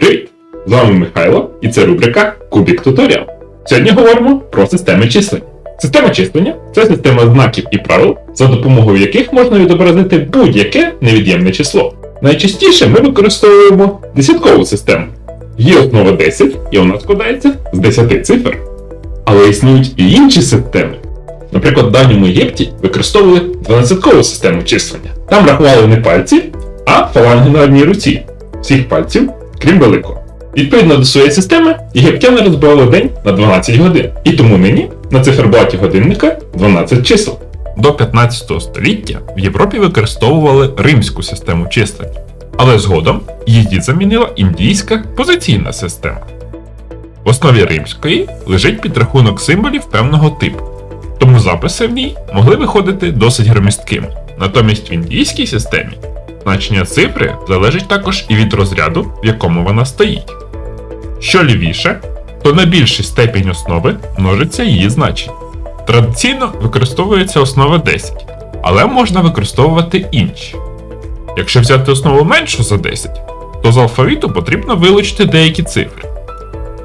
Привіт! З вами Михайло і це рубрика Кубік Туторіал. Сьогодні говоримо про системи числення. Система числення це система знаків і правил, за допомогою яких можна відобразити будь-яке невід'ємне число. Найчастіше ми використовуємо десяткову систему. Є основа 10, і вона складається з 10 цифр. Але існують і інші системи. Наприклад, в давньому Єгипті використовували 12-кову систему числення. Там рахували не пальці, а фаланги на одній руці. Всіх пальців, крім великого. Відповідно до своєї системи, єгиптяни розбивали день на 12 годин. І тому нині на циферблаті годинника 12 чисел. До 15 століття в Європі використовували римську систему числення, але згодом її замінила індійська позиційна система. В основі римської лежить підрахунок символів певного типу, тому записи в ній могли виходити досить громісткими. Натомість в індійській системі значення цифри залежить також і від розряду, в якому вона стоїть. Що лівіше, то на більший степінь основи множиться її значення. Традиційно використовується основа 10, але можна використовувати інші. Якщо взяти основу меншу за 10, то з алфавіту потрібно вилучити деякі цифри.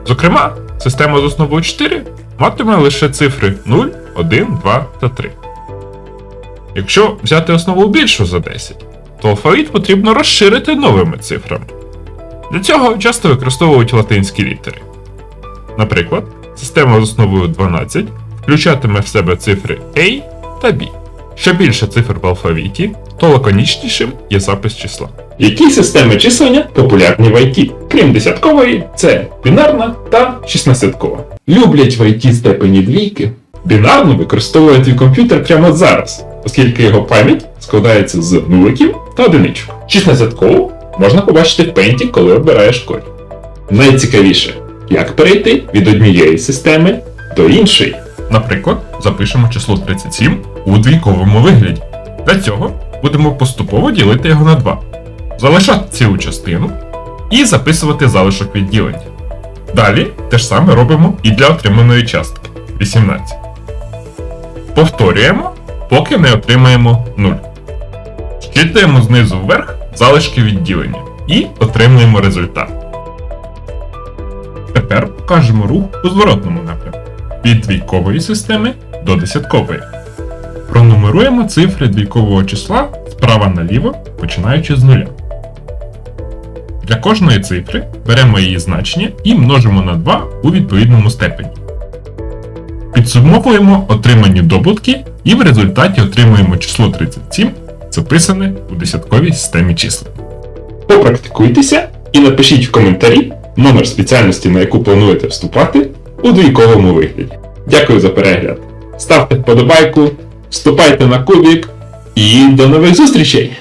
Зокрема, система з основою 4 матиме лише цифри 0, 1, 2 та 3. Якщо взяти основу більшу за 10, то алфавіт потрібно розширити новими цифрами. Для цього часто використовують латинські літери. Наприклад, система з основою 12 включатиме в себе цифри A та B. Що більше цифр в алфавіті, то лаконічнішим є запис числа. Які системи числення популярні в IT? Крім десяткової, це бінарна та шістнадцяткова. Люблять в IT степені двійки. Бінарну використовує твій комп'ютер прямо зараз, оскільки його пам'ять складається з нуликів та одиничок. Шістнадцяткову можна побачити в пейнті, коли обираєш колір. Найцікавіше, як перейти від однієї системи до іншої. Наприклад, запишемо число 37 у двійковому вигляді. Для цього будемо поступово ділити його на 2, залишати цілу частину і записувати залишок відділення. Далі те ж саме робимо і для отриманої частки 18. Повторюємо, поки не отримаємо 0. Щитуємо знизу вверх залишки відділення і отримуємо результат. Тепер покажемо рух у зворотному напрямку від двійкової системи до десяткової. Пронумеруємо цифри двійкового числа справа наліво, починаючи з нуля. Для кожної цифри беремо її значення і множимо на 2 у відповідному степені. Підсумовуємо отримані добутки і в результаті отримуємо число 37, записане у десятковій системі чисел. Попрактикуйтеся і напишіть в коментарі номер спеціальності, на яку плануєте вступати у двійковому вигляді. Дякую за перегляд. Ставте вподобайку, вступайте на кубік і до нових зустрічей!